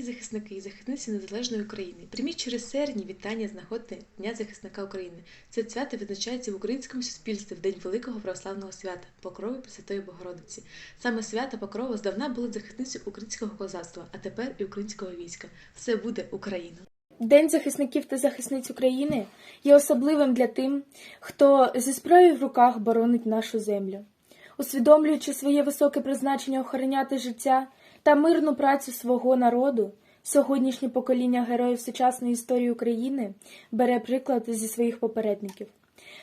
захисники і захисниці незалежної України. Прийміть через серні вітання з нагоди Дня захисника України. Це свято відзначається в українському суспільстві в день великого православного свята Покрови Пресвятої Богородиці. Саме свята Покрова здавна були захисницею українського козацтва, а тепер і українського війська. Все буде Україна. День захисників та захисниць України є особливим для тим, хто зі зброєю в руках боронить нашу землю. Усвідомлюючи своє високе призначення охороняти життя та мирну працю свого народу, сьогоднішнє покоління героїв сучасної історії України бере приклад зі своїх попередників.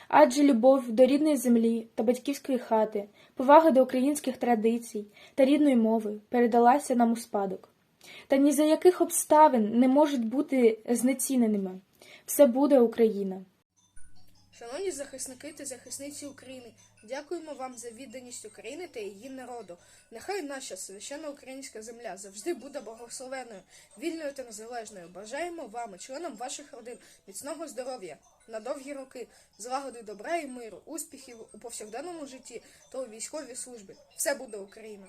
Адже любов до рідної землі та батьківської хати, повага до українських традицій та рідної мови передалася нам у спадок. Та ні за яких обставин не можуть бути знеціненими. Все буде Україна. Шановні захисники та захисниці України, дякуємо вам за відданість України та її народу. Нехай наша священна українська земля завжди буде благословенною, вільною та незалежною. Бажаємо вам і членам ваших родин міцного здоров'я на довгі роки, злагоди добра і миру, успіхів у повсякденному житті та у військовій службі. Все буде Україна.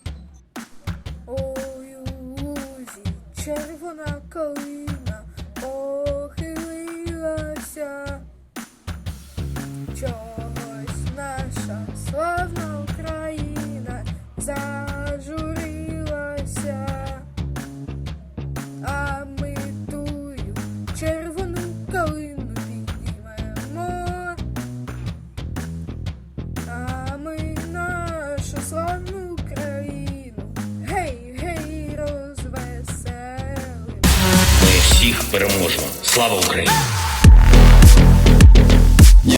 Ой, лузі червона калина Чогось наша славна Україна зажурилася, а ми тую червону калину піднімемо, а ми нашу славну Україну, гей, гей, розвеселимо. Всіх переможемо. Слава Україні!